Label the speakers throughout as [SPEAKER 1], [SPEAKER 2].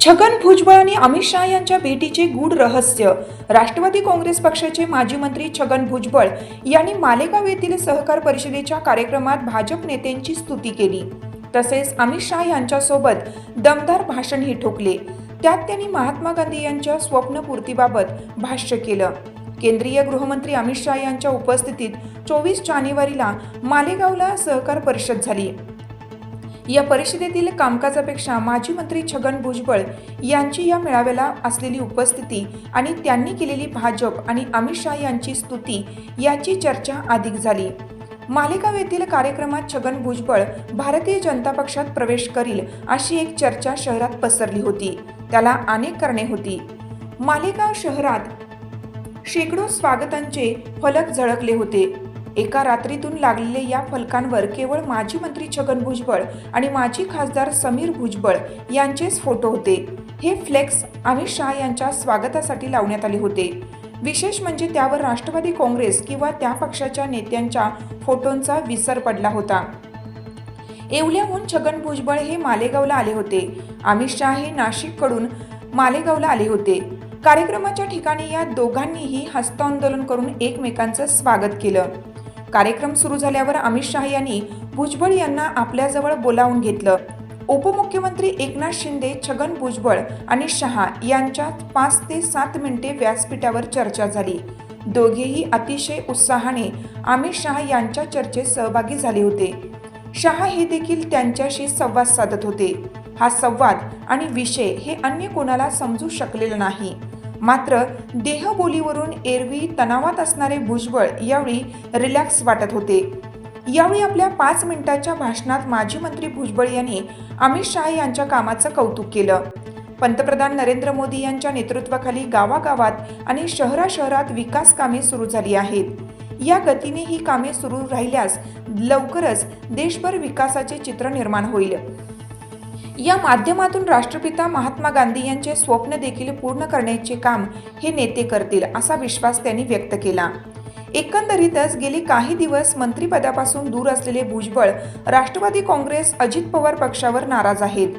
[SPEAKER 1] छगन भुजबळ आणि अमित शहा यांच्या भेटीचे गूढ रहस्य. राष्ट्रवादी काँग्रेस पक्षाचे माजी मंत्री छगन भुजबळ यांनी मालेगाव येथील सहकार परिषदेच्या कार्यक्रमात भाजप नेत्यांची स्तुती केली. तसेच अमित शहा यांच्यासोबत दमदार भाषणही ठोकले. त्यात त्यांनी महात्मा गांधी यांच्या स्वप्नपूर्तीबाबत भाष्य केलं. केंद्रीय गृहमंत्री अमित शहा यांच्या उपस्थितीत चोवीस जानेवारीला मालेगावला सहकार परिषद झाली. या परिषदेतील कामकाजापेक्षा माजी मंत्री छगन भुजबळ यांची या मेळाव्याला असलेली उपस्थिती आणि त्यांनी केलेली भाजप आणि अमित शहा यांची स्तुती याची चर्चा अधिक झाली. मालेगाव येथील कार्यक्रमात छगन भुजबळ भारतीय जनता पक्षात प्रवेश करील अशी एक चर्चा शहरात पसरली होती. त्याला अनेक कारणे होती. मालेगाव शहरात शेकडो स्वागतांचे फलक झळकले होते. एका रात्रीतून लागलेले या फलकांवर केवळ माजी मंत्री छगन भुजबळ आणि माजी खासदार समीर भुजबळ यांचेच फोटो होते. हे फ्लेक्स अमित शहा यांच्या स्वागतासाठी लावण्यात आले होते. विशेष म्हणजे त्यावर राष्ट्रवादी काँग्रेस किंवा त्या पक्षाच्या नेत्यांच्या फोटोंचा विसर पडला होता. येवल्याहून छगन भुजबळ हे मालेगावला आले होते. अमित शहा हे नाशिककडून मालेगावला आले होते. कार्यक्रमाच्या ठिकाणी या दोघांनीही हस्तांदोलन करून एकमेकांचं स्वागत केलं. कार्यक्रम सुरू झाल्यावर अमित शहा यांनी भुजबळ यांना आपल्याजवळ बोलावून घेतलं. उपमुख्यमंत्री एकनाथ शिंदे छगन भुजबळ आणि शहा यांच्यात पाच ते सात मिनिटे व्यासपीठावर चर्चा झाली. दोघेही अतिशय उत्साहाने अमित शहा यांच्या चर्चेत सहभागी झाले होते. शहा हे देखील त्यांच्याशी संवाद साधत होते. हा संवाद आणि विषय हे अन्य कोणाला समजू शकलेला नाही. मात्र देहबोलीवरून एरवी तणावात असणारे भुजबळ यावेळी रिलॅक्स वाटत होते. यावेळी आपल्या पाच मिनिटाच्या भाषणात माजी मंत्री भुजबळ यांनी अमित शहा यांच्या कामाचं कौतुक केलं. पंतप्रधान नरेंद्र मोदी यांच्या नेतृत्वाखाली गावागावात आणि शहराशहरात विकास कामे सुरू झाली आहेत. या गतीने ही कामे सुरू राहिल्यास लवकरच देशभर विकासाचे चित्र निर्माण होईल. या माध्यमातून राष्ट्रपिता महात्मा गांधी यांचे स्वप्न देखील पूर्ण करण्याचे काम हे नेते करतील असा विश्वास त्यांनी व्यक्त केला. एकंदरीतच गेली काही दिवस मंत्रिपदापासून दूर असलेले भुजबळ राष्ट्रवादी काँग्रेस अजित पवार पक्षावर नाराज आहेत.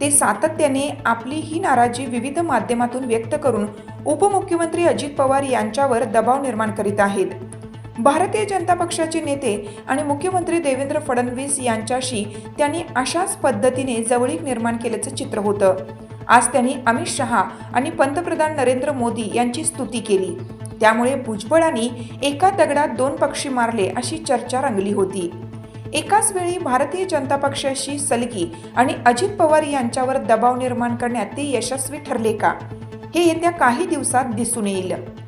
[SPEAKER 1] ते सातत्याने आपली ही नाराजी विविध माध्यमातून व्यक्त करून उपमुख्यमंत्री अजित पवार यांच्यावर दबाव निर्माण करीत आहेत. भारतीय जनता पक्षाचे नेते आणि मुख्यमंत्री देवेंद्र फडणवीस यांच्याशी त्यांनी अशाच पद्धतीने जवळीक निर्माण केल्याचं चित्र होतं. आज त्यांनी अमित शहा आणि पंतप्रधान नरेंद्र मोदी यांची स्तुती केली. त्यामुळे भुजबळांनी एका दगडात दोन पक्षी मारले अशी चर्चा रंगली होती. एकाच वेळी भारतीय जनता पक्षाशी सलगी आणि अजित पवार यांच्यावर दबाव निर्माण करण्यात ते यशस्वी ठरले का? हे येत्या काही दिवसात दिसून येईल.